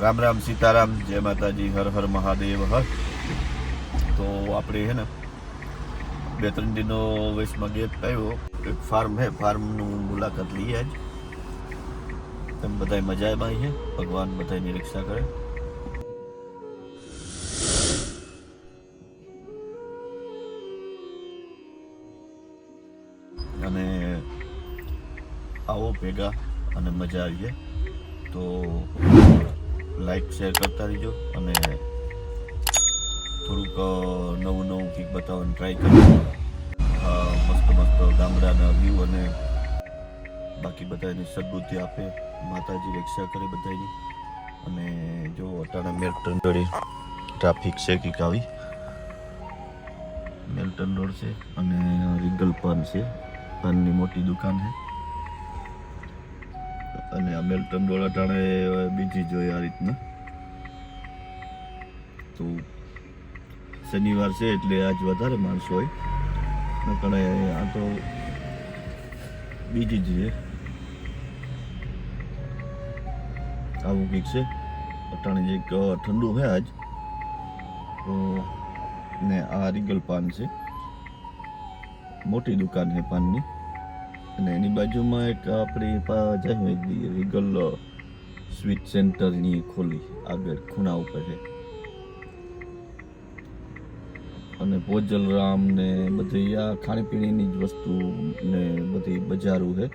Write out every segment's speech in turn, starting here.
રામ રામ સીતારામ, જય માતાજી, હર હર મહાદેવ, હર. તો આપણે હે ને બે ત્રણ દિનો વેસ્ટમાં ગેપ આવ્યો એક ફાર્મ હે, ફાર્મનું મુલાકાત લઈએ આજ. તમે બધાય મજા એમાં છે ભગવાન બધાની રક્ષા કરે. અને આવો ભેગા અને મજા આવીએ. તો લાઈક શેર કરતા રહેજો અને થોડુંક નવું નવું કંઈક બતાવવાનું ટ્રાય કરજો. મસ્ત મસ્ત ગામડાના વ્યૂ અને બાકી બધાની સદબુદ્ધિ આપે. માતાજી રક્ષા કરે બધાની. અને જો અટાણા મેલટન રોડે ટ્રાફિક છે કંઈક આવી મેલટન રોડ છે અને રિગલ પાન છે. પાનની મોટી દુકાન છે. અને આ મેલ્ટન રોડ અટાણે બીજી જોઈએ આ રીતના. તો શનિવાર છે એટલે આજ વધારે માણસો હોય. નકર આ તો બીજી જ છે. આવું કંઈક છે. અટાણે જે ઠંડુ છે આજ. તો ને આ રીગલ પાન છે. મોટી દુકાન છે પાનની. અને એની બાજુમાં એક આપણી પાસે રીગલ સ્વીટ સેન્ટરની ખોલી, આગળ ખૂણા ઉપર છે. અને ભોજલરામ ને બધી આ ખાણીપીણીની જ વસ્તુ ને બધી બજારો છે.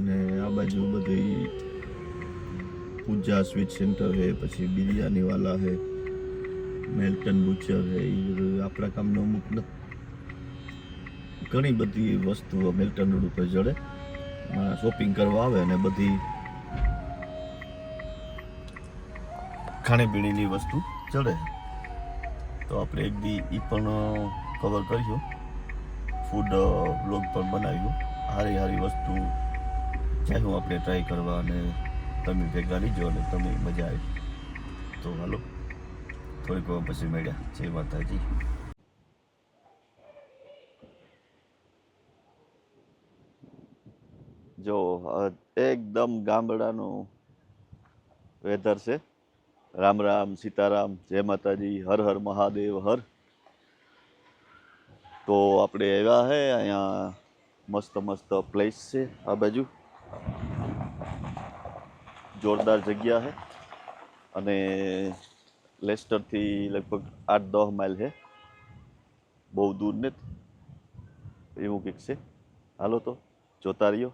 ને આ બાજુ બધી પૂજા સ્વીટ સેન્ટર છે, પછી બિરયાની વાલા છે, મેલ્ટન બુચર છે એ આપણા કામનું અમુક ન ઘણી બધી વસ્તુઓ મિલ્ટન રોડ ઉપર જડે. શોપિંગ કરવા આવે અને બધી ખાણીપીણીની વસ્તુ ચડે તો આપણે એક દી એ પણ કવર કરીશું. ફૂડ બ્લોગ પણ બનાવ્યું સારી સારી વસ્તુ ચાહું આપણે ટ્રાય કરવા અને તમે ભેગા લીજો અને તમે મજા આવી. તો હાલો, થોડીક પછી મળ્યા. જય માતાજી. જો એકદમ ગામડાનું વેધર છે. રામ રામ, સીતારામ, જય માતાજી, હર હર મહાદેવ, હર. તો આપણે આવ્યા હે, અહીંયા મસ્ત મસ્ત પ્લેસ છે આ બાજુ. જોરદાર જગ્યા છે અને લેસ્ટરથી લગભગ આઠ દસ માઇલ છે બહુ દૂર નથી. એવું કંઈક છે. હાલો તો, જોતા રહ્યો.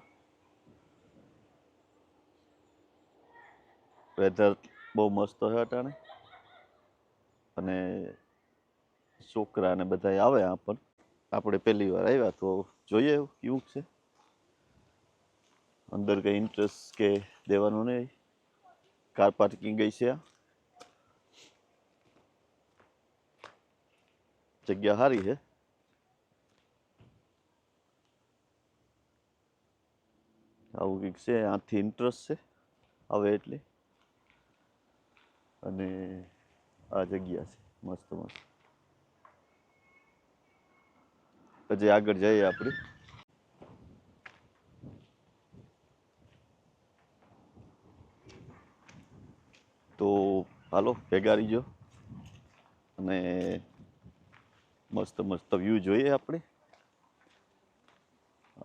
વેધર બહુ મસ્ત હોય અટાણે. અને છોકરા ને બધા આવે આ પણ. આપણે પહેલી વાર આવ્યા તો જોઈએ કેવું છે. અંદર કંઈ ઇન્ટરેસ્ટ કે દેવાનું નહીં. કાર પાર્કિંગ ગઈ છે આ. જગ્યા સારી છે. આવું કંઈક છે, આથી ઇન્ટરેસ્ટ છે. આવે એટલે. અને આ જગ્યા છે, મસ્ત મસ્ત. પછી આગળ જઈએ આપણે. તો હાલો, ભેગા રહીજો. અને મસ્ત મસ્ત વ્યૂ જોઈએ આપણે.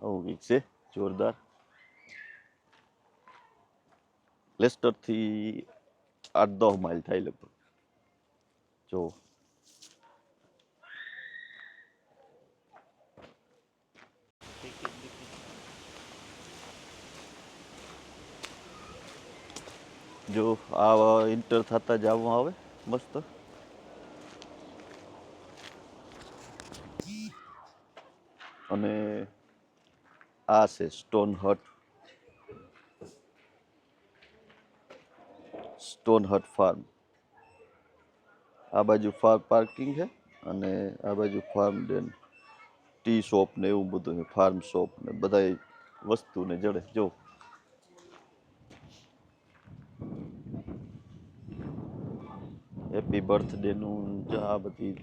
આવું કંઈક છે, જોરદાર. લેસ્ટરથી આઠ દસ માઇલ થાય લગભગ. જો. જો, આ ઇન્ટર થતા જ આવવા આવે, મસ્ત. અને આ છે stone hut. Stone hut farm. આ બાજુ ફાર પાર્કિંગ છે અને આ બાજુ ફાર્મ ડેન ટી શોપ ને એવું બધું છે, ફાર્મ શોપ ને બધા વસ્તુને જડે જો હેપી બર્થડેનું આ બધી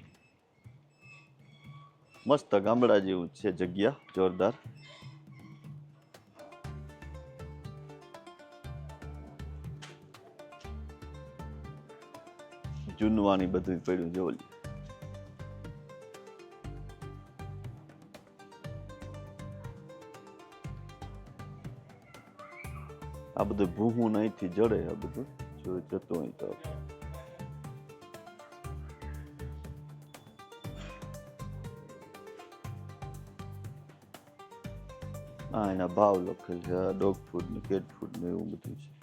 મસ્ત ગામડા જેવું છે જગ્યા, જોરદાર. જૂનવાની બધું પડ્યું જો આ બધું ભૂહું અહીંથી જડે આ બધું. જો જતું અહીં તો. આ એના ભાવ લખેલ છે ડોગ ફૂડ ને કેટ ફૂડ ને એવું બધું છે.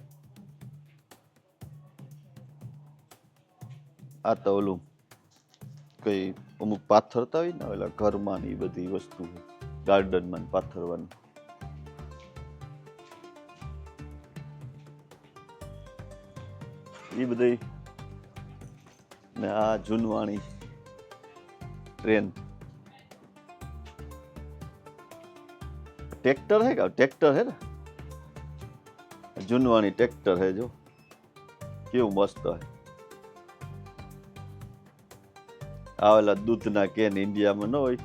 આ તો ઓલું કઈ અમુક પાથરતા હોય ને, ઓલા ઘરમાં ને એ બધી વસ્તુ, ગાર્ડનમાં પાથરવાની. એ બધી ને આ જૂનવાણી ટ્રેન. ટ્રેક્ટર હે કા ટ્રેક્ટર હે ને? જૂનવાણી ટ્રેક્ટર હે જો. કેવું મસ્ત હે. આવેલા દૂધના કેન ઇન્ડિયામાં ન હોય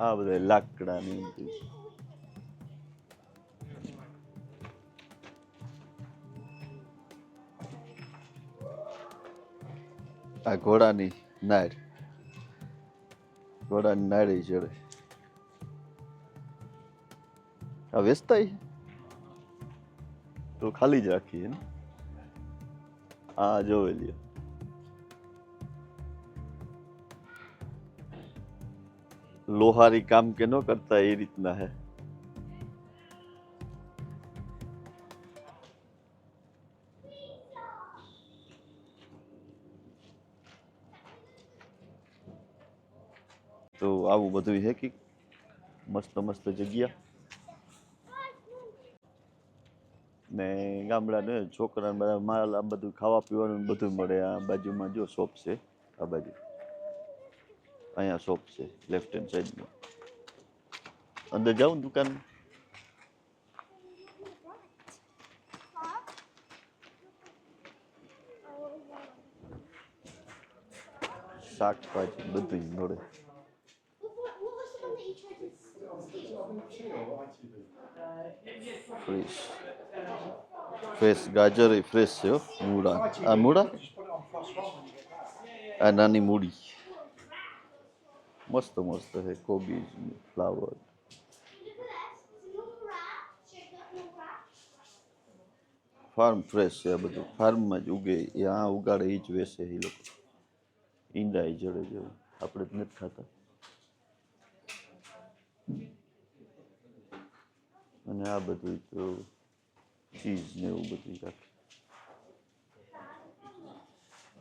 આ બધા લાકડાની. આ ઘોડાની નાર ઘોડાની નાળી ચડે આ વેચતા? તો ખાલી જ રાખીએ ને આ જોવે લ્યો લોહારી કામ કે ન કરતા એ રીતના હે તો આવું બધું છે કે મસ્ત મસ્ત જગ્યા ને ગામડાને છોકરાને બધા માલ આ બધું ખાવા પીવાનું બધું મળે. આ બાજુમાં જો શોપ છે, આ બાજુ. અહીંયા શોપ છે લેફ્ટ હેન્ડ સાઈડમાં અંદર જાઉં દુકાન. શાકભાજી બધું મળે. ફ્રેશ ફ્રેશ ગાજર એ ફ્રેશ છે હો મૂળા આ મૂળા આ નાની મૂડી મસ્ત મસ્ત છે કોબીજ ફ્લાવર ફાર્મ ફ્રેશ છે આ બધું ફાર્મમાં જ ઉગે એ આ ઉગાડે એ જ વેચે એ લોકો. ઈંડા એ જડે જેવું. આપણે જ નથી ખાતા. અને આ બધું તો ચીઝ ને એવું બધું રાખે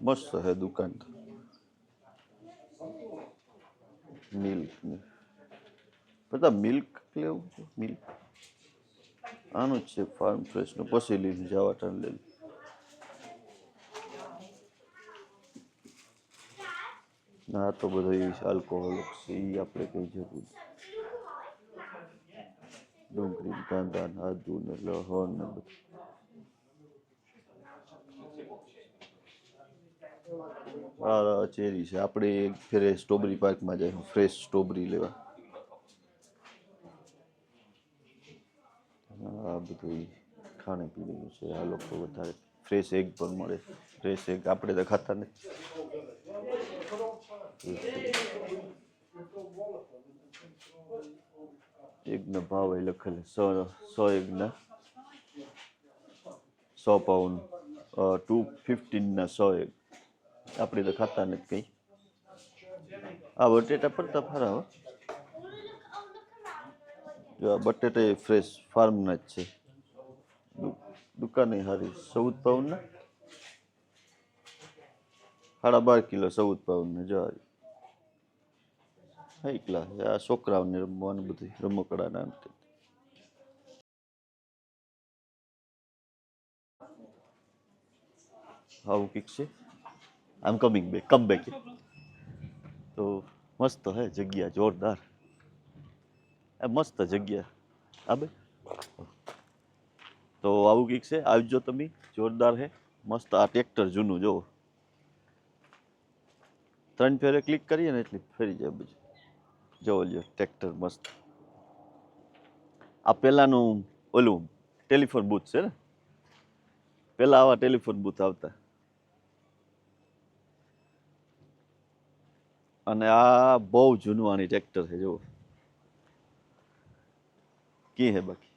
મસ્ત હે દુકાન મિલ્ક ને બધા મિલ્ક લેવું છે મિલ્ક આનું જ છે ફાર્મ ફ્રેશનું પછી લીધું જવા ટાણ લઈ ના, તો બધો એ આલ્કોહોલ છે એ આપણે કઈ જરૂર. ડુંગળી કાંદા આદુ ને લસણ ને ચેરી છે આપણે એક ફેરે સ્ટ્રોબેરી પાર્કમાં જાય ફ્રેશ સ્ટ્રોબેરી લેવા આ બધું ખાણી પીણીનું છે આ લોકો વધારે ફ્રેશ એગ પણ મળે ફ્રેશ એગ આપણે તો ખાતા નથી એગના ભાવ એ લખેલ સો સો યજ્ઞ સો પાઉન્ડ ટુ ફિફ્ટીનના સો એક આપણે તો ખાતા નથી કંઈ આ બટેટા પડતા ફારા હો આ બટેટા એ ફ્રેશ ફાર્મના જ છે દુકાને સારી ચૌદ પાઉન્ડના સાડા બાર કિલો ચૌદ પાઉન્ડના જો આ એકલા આ છોકરાઓને રમવાનું બધું રમકડાના આવું કંઈક છે? આઈ આમ કમિંગ બેક કમ બેક તો મસ્ત હે જગ્યા, જોરદાર. એ મસ્ત જગ્યા. આ બે તો આવું કંઈક છે? આવજો તમે. જોરદાર હે. મસ્ત આ ટ્રેક્ટર જૂનું જોવો ત્રણ ફેરે ક્લિક કરીએ ને એટલે ફરી જાય બધું. લ્યો ટ્રેક્ટર મસ્ત. આ પહેલાંનું ઓલું ટેલિફોન બૂથ છે ને? પહેલાં આવા ટેલિફોન બૂથ આવતા. અને આ બહુ જૂનવાણી ટ્રેક્ટર છે, જુઓ. કી હે બાકી?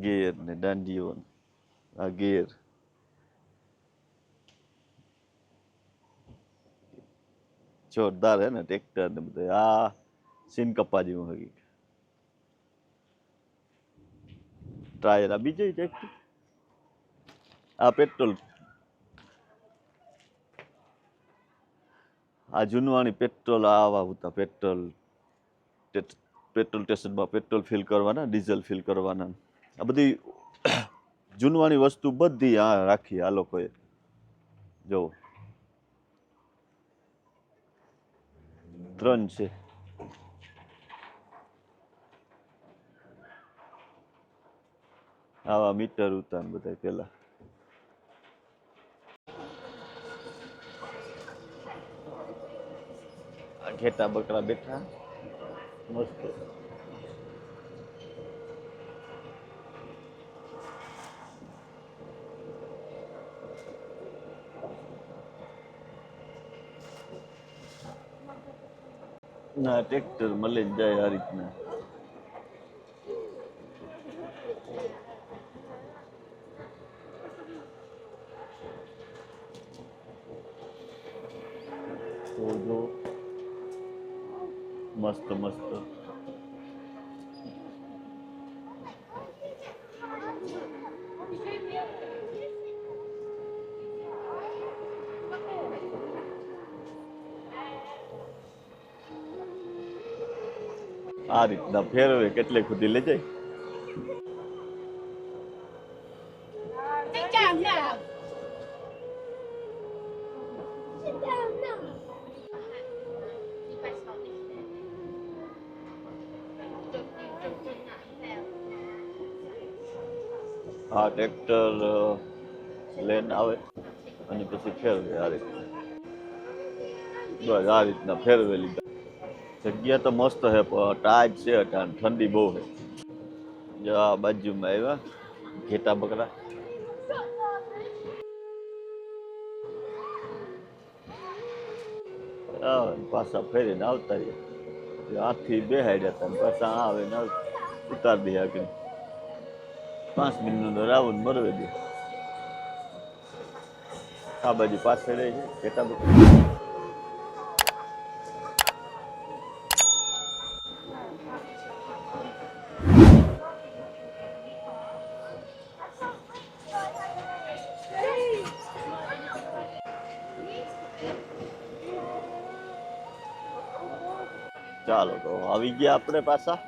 ગેર ને દાંડીઓ આ ગેર જોરદાર હે ને ટ્રેક્ટર ને બધું. આ સીન કપ્પા જેવું હકી ટાયર આ બીજું ટ્રેક્ટર આ પેટ્રોલ આ જૂનવાણી પેટ્રોલ આવા હતા પેટ્રોલ પેટ્રોલ સ્ટેશનમાં પેટ્રોલ ફિલ કરવાના ડીઝલ ફિલ કરવાના. આ બધી જૂનવાણી વસ્તુ બધી આ રાખી આ લોકોએ. જો ત્રણ છે આવા મીટર ઉતાર બધા પેલા. ઘેટા બકરા બેઠા. મસ્ત. ના ટ્રેક્ટર મળે જ જાય આ રીતના તો જો મસ્ત મસ્ત રીતના ફેરવે કેટલે સુધી લઈ જાય. આ ટ્રેક્ટર લેન આવે અને પછી ફેરવે આ રીતના બસ, આ રીતના ફેરવે લીધા જગ્યા તો મસ્ત છે ટાઈટ છે ઠંડી બહુ છે. જો આ બાજુમાં આવ્યા, ઘેટા બકરા. પાછા ફેરીને આવતા રહ્યા આથી બેહાડ્યા હતા પાછા આવે ને ઉતાર દે આગળ. પાંચ મિનિટનો રાવણ મરવે દે. આ બાજુ પાછળ રહી છે ઘેટા બકરા. આવી ગયા આપણે પાછા.